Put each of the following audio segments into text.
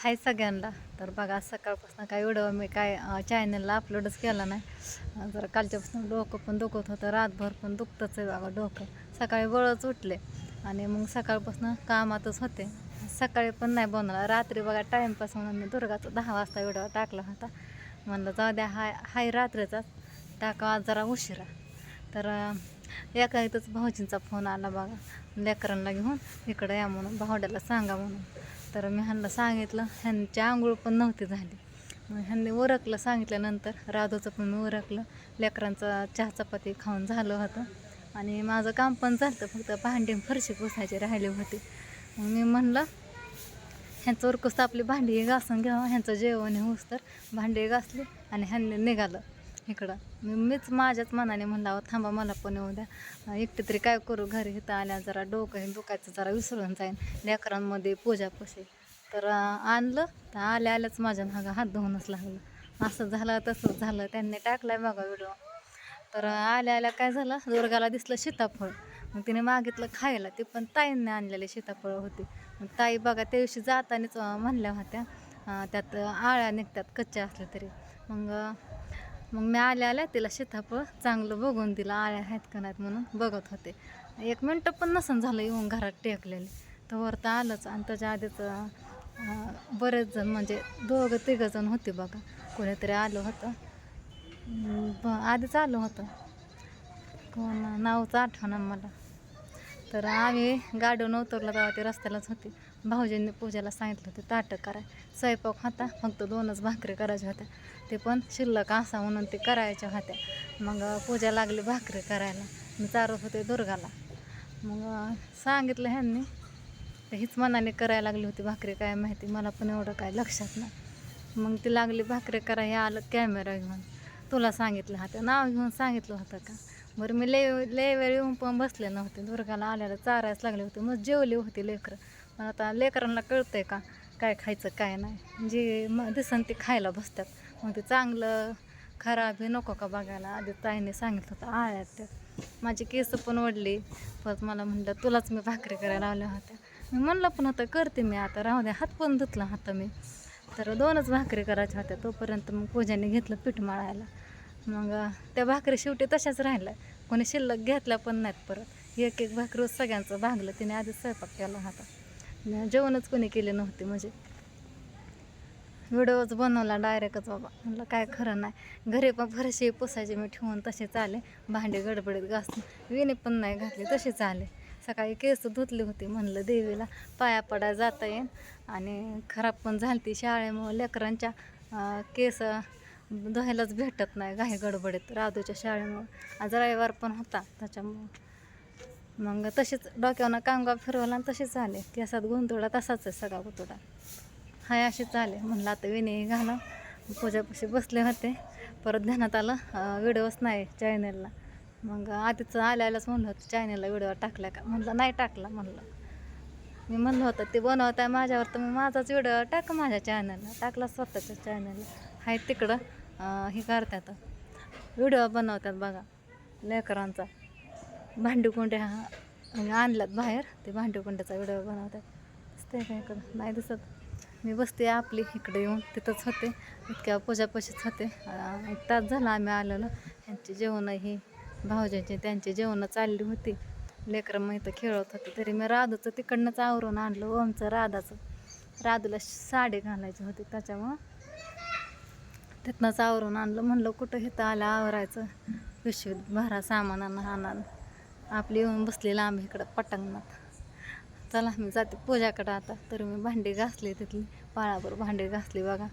हाय सगळ्यांना. तर बघा आज सकाळपासून काय व्हिडिओ मी काय चॅनलला अपलोडच केला नाही. जर जरा कालच्यापासून डोकं पण दुखत होतं रातभर पण दुखतंच आहे बघा डोकं. सकाळी वळच उठले आणि मग सकाळपासून कामातच होते. सकाळी पण नाही बनवला रात्री बघा टाईमपास म्हणून मी दुर्गाचा दहा वाजता व्हिडिओ टाकला होता. म्हणलं जाऊ द्या हाय हाय रात्रीचाच टाका जरा उशिरा. तर एका इथंच भाऊजींचा फोन आला बघा लेकरांना घेऊन इकडं या म्हणून भावड्याला सांगा म्हणून. तर मी ह्यांना सांगितलं ह्यांची आंघोळ पण नव्हती झाली. मग ह्यांनी ओरखलं सांगितल्यानंतर राधोचं पण मी ओरखलं लेकरांचं चहा चपाती खाऊन झालं होतं. आणि माझं काम पण झालं फक्त भांडी फरशी पुसायची राहिली होती. मग मी म्हणलं ह्यांचं ओरकस आपली भांडी घासून घ्यावं ह्यांचं जेवण हे होऊस तर. भांडी घासली आणि ह्यांनी निघालं. इकडं. मी मीच माझ्याच मनाने म्हणला थांबा मला पण येऊ द्या. एकटे तरी काय करू? घरी इथं आल्या जरा डोकं हे दुखायचं जरा विसरून जाईन. लेकरांमध्ये पूजा पशी. तर आणलं तर आल्या आल्याच माझ्या मागं हात धुवूनच लागलं. असं झालं तसंच झालं. त्यांनी टाकलाय बघा व्हिडिओ. तर आल्या आल्या काय झालं? दुर्गाला दिसलं सीताफळ. मग तिने मागितलं खायला. ते पण ताईंनी आणलेले सीताफळ होते. मग ताई बघा त्या दिवशी जातानाच म्हणल्या होत्या. त्यात आळ्या निघतात कच्च्या असल्या तरी. मग मग मी आल्या आल्या तिला सीताफळ चांगलं बघून दिलं आळ्या आहेत का नाहीत म्हणून बघत होते. एक मिनटं पण नसन झालं येऊन घरात टेकलेले. तर वर तर आलंच आणि त्याच्या आधीच बरेच जण म्हणजे दोघं तिघं जण होते बघा. कोणीतरी आलं होतं. ब- आधीच आलं होतं. कोण नावचं आठवणं मला. तर आम्ही गाडीवर उतरला तेव्हा ते रस्त्यालाच होते. भाऊजींनी पूजेला सांगितलं होतं ताटं कराय स्वयंपाक होता फक्त दोनच भाकरी करायच्या होत्या. ते पण शिल्लक असा म्हणून ते करायच्या होत्या. मग पूजा लागली भाकरी करायला. मी चारत होते दुर्गाला. मग सांगितलं ह्यांनी तर हीच मनाने करायला लागली होती भाकरी काय माहिती मला पण एवढं काय लक्षात नाही. मग ती लागली भाकरी करा हे आलं कॅमेरा घेऊन. तुला सांगितलं होतं नाव घेऊन सांगितलं होतं का? बरं मी लय लय वेळ येऊन पण बसले नव्हते. दुर्गाला आल्याला चारायच लागले होते. मग जेवले होते लेकरं. पण आता लेकरांना कळतंय का काय खायचं काय नाही. जे मग दिसन ते खायला बसतात. मग ते चांगलं खराब हे नको का बघायला? आधी ताईने सांगितलं होतं आळ्यात त्या. माझी केस पण ओढली. परत मला म्हणलं तुलाच मी भाकरी करायला लावल्या होत्या. मी म्हणलं पण होतं करते मी आता. राहू द्या हात पण धुतला होता मी. तर दोनच भाकरी करायच्या होत्या. तोपर्यंत मग पूजाने घेतलं पीठ मळायला. मग त्या भाकरी शेवटी तशाच राहिल्या. कोणी शिल्लक घेतल्या पण नाहीत परत. एक एक भाकरी सगळ्यांचं भागलं. तिने आधीच स्वयंपाक केला होता. जेवणच कोणी केले नव्हते म्हणजे. व्हिडिओच बनवला डायरेक्टच बाबा. म्हणलं काय खरं नाही. घरी पण फरशी पुसायचे मी ठेवून तसेच आले भांडे गडबडीत घासून. विणे पण नाही घातली तसेच आले सकाळी केस धुतली होती म्हणलं देवीला. पाया पडाय जाता येईल आणि खराब पण झाली ती शाळेमुळं लेकरांच्या केस धुवायलाच भेटत नाही घाई गडबडीत. राधूच्या शाळेमुळं. आज रविवार पण होता त्याच्यामुळं. मग तशीच डोक्यावरनं कांगा फिरवला आणि तसेच आले केसात गोंधळा तसाच आहे सगळा गुतोडा हाय असेच आले म्हणलं आता विनय घाला पूजापाशी बसले होते. परत ध्यानात आलं व्हिडिओच नाही चॅनलला मग आधीच आल्यालाच आल्याच म्हणलं होतं चॅनलला व्हिडिओ टाकला का? म्हणलं नाही टाकला म्हणलं. मी म्हणलं होतं ते बनवत आहे माझ्यावर तर मी माझाच व्हिडिओ टाक माझ्या चॅनलला टाकला स्वतःच्या चॅनलला हाय तिकडं हे करतात व्हिडिओ बनवतात बघा लेकरांचा. भांडीकुंड्या आणलात आणल्यात बाहेर. ते भांडूकोंड्याचा व्हिडिओ बनवतात. दिसते काय इकडं? नाही दिसत. मी बसते आपली इकडे येऊन. तिथंच होते. इतक्या पूजापाशीच होते. एक तास झाला आम्ही आलेलो. ह्यांची जेवणं ही भाऊजांची त्यांची जेवणं चालली होती. लेकरं मग इथं खेळत होते. तरी मी राधूचं तिकडनंच आवरून आणलं. ओमचं राधाचं. राधूला साडी घालायची होती. त्याच्यामुळं तिथनंच आवरून आणलं. म्हणलं कुठं इथं आलं आवरायचं? पिशवीत भरा सामानानं आणून आपली येऊन बसलेला लांब इकडं पटांगणात. चला मी जाते पूजाकडं आता. तर मी भांडी घासली तिथली. पाळाभर भांडी घासली बघा.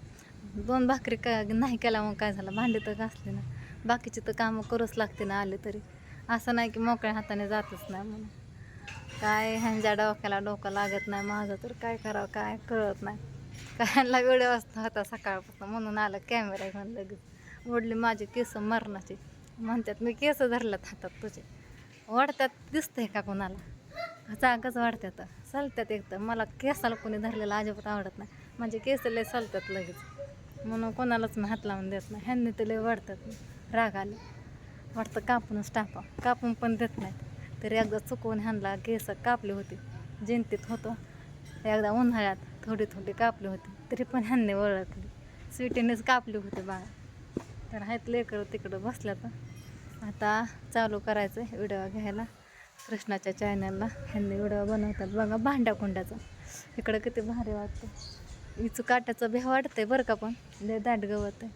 दोन भाकरी का नाही केला मग काय झालं? भांडी तर घासली ना. बाकीची तर कामं करूच लागते ना आले तरी. असं नाही की मोकळ्या हाताने जातच नाही म्हणून. काय ह्यांच्या डोक्याला डोकं लागत नाही. माझं तर काय करावं काय कळत नाही. काय ह्यांना वेळ वाजता होता सकाळपासून म्हणून आलं कॅमेरा घेऊन लगेच. ओढले माझे केस मरणाची. म्हणतात मी केस धरल्यात हातात तुझे. वाढतात दिसतंय का कोणाला? चाकच वाढतात चालतात एकदम मला केसाला कोणी धरलेलं अजिबात आवडत नाही. म्हणजे केस लय चालतात लगेच. म्हणून कोणालाच हात लावून देत नाही. ह्यांनी तर लय वाढतात राग आले. वाटतं कापूनच टाका कापून पण देत नाहीत. तरी एकदा चुकवून ह्यांना केस कापले होते. जयंतीत होतो. एकदा उन्हाळ्यात थोडी थोडी कापली होती. तरी पण ह्यांनी ओळखली स्वीटीनेच कापली होती बाळा. तर आहेत लेकर तिकडं बसल्या तर आता चालू करायचं व्हिडिओ घ्यायला. कृष्णाच्या चॅनलला ह्यांनी व्हिडिओ बनवतात बघा भांड्याकुंड्याचं इकडं किती भारी वाटतं इचू काट्याचं भ्या वाटतंय बरं का पण. लय दाट गवत आहे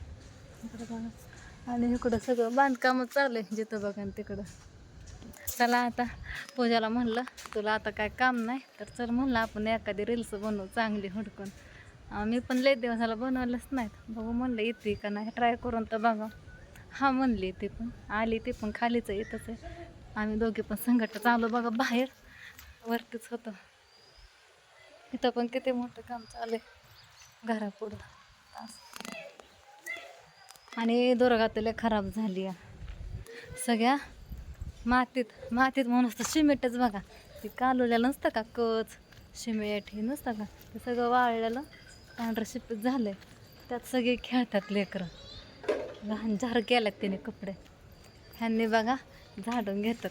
इकडं बघा. आणि इकडं सगळं बांधकामच चालू आहे जिथं बघा आणि तिकडं. चला आता पूजाला म्हणलं तुला आता काय काम नाही तर चल म्हणलं आपण एखादी रील्स बनवू चांगली हुडकून. मी पण लय दिवसाला बनवलंच नाहीत. बघू म्हणलं येते का नाही. ट्राय करून तर बघा. हा म्हणले ते पण. आली ते पण खालीच येतच आहे. आम्ही दोघे पण संघट आलो बघा बाहेर. वरतीच होतं. इथं पण किती मोठं काम चालू आहे. घरापुढं. असं. आणि दोरगातले खराब झाली आहे. सगळ्या मातीत मातीत म्हणून असतं सिमेंटच बघा. ते कालवलेलं नसतं का कच शिमेंट हे नसतं का? ते सगळं वाळलेलं पांढरं शिपीत झालं आहे त्यात सगळे खेळतात लेकरं. लहान झार केल्यात त्याने कपडे. ह्यांनी बघा झाडून घेतात.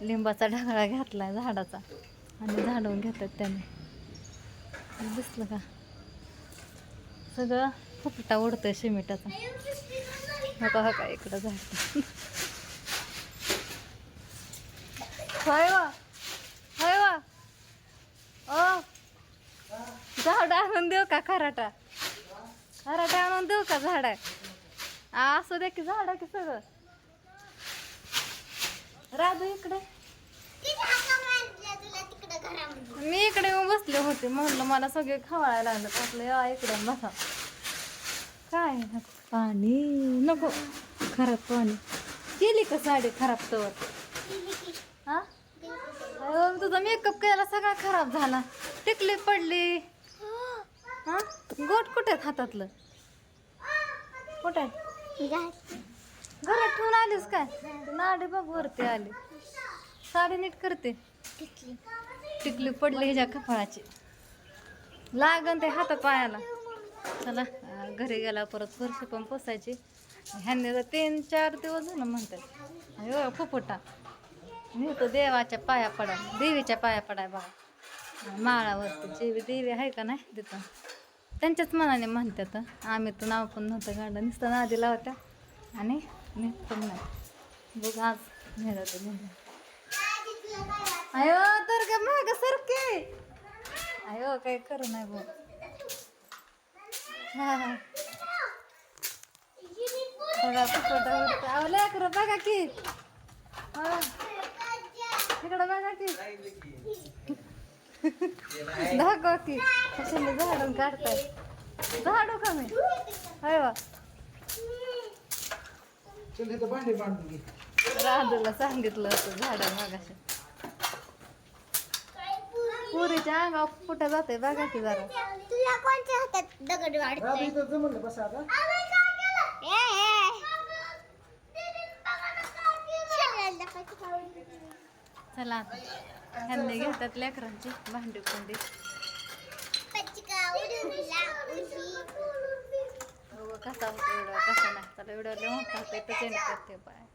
लिंबाचा ढगाळा घातला झाडाचा आणि झाडून घेतात त्याने. दिसलं का? सगळं फुपटा उडतोय शिमिटाचा. हका हका इकडं झाड. होय वा होय वा. ओ झाड आणून देऊ का खराटा? खराटा आणून देऊ का झाड? आहे असू दे की झाड की सगळं. राधू इकडे. मी इकडे येऊन बसले होते म्हणलं मला सगळे खवळायला लागलं म्हटलं या इकडे बसा. काय ना पाणी. नको. खराब पाणी. केली का साडी खराब तर? हा तुझा मेकअप केला सगळा खराब झाला. टिकली पडली. हा. गोट कुठे हातातलं? कुठे? आहे? घरात ठेवून आलीस काय? नाडी बघ वरती आली. साडी नीट करते. टिकली पडली ह्याच्या कपाळाची. लागन ते हाता पायाला. चला घरी गेला परत फरशी पण पोसायची. ह्यांनी तर तीन चार दिवस झालं म्हणतात. अयो फुफुटा. मी तो देवाच्या पाया पडाय देवीच्या पाया पडाय बघा. माळावरती जेवी देवी आहे का नाही तिथं? त्यांच्याच मनाने म्हणतात आम्ही तर नाव पण नव्हतं गाडं नुसतं नादी लावत्या. आणि नेत पण नाही बघ आज नेलं ते अयो तर का माग सरके अयो काय करू नाही बघ. हा बघा फुफुटा उडतं. बघा की. इकडं बघा की. दाखव की कशाने झाडून काढताय झाडू का मी? अरे वा भांडे मांडून घे. राधूला सांगितलं होतं झाडं मागाशी पुरीच्या अंगावर कुठं जाते बघा की जरा. तुला कोणत्या हातात दगड रात्री वाढतोय इथं जमलं बसा आता. चला आता. खांदे घेतात लेकरांचे भांडी कोंडी. कसा होतो एवढं? कसा नाही? चला एवढं लिहून टाकते तर करते पाय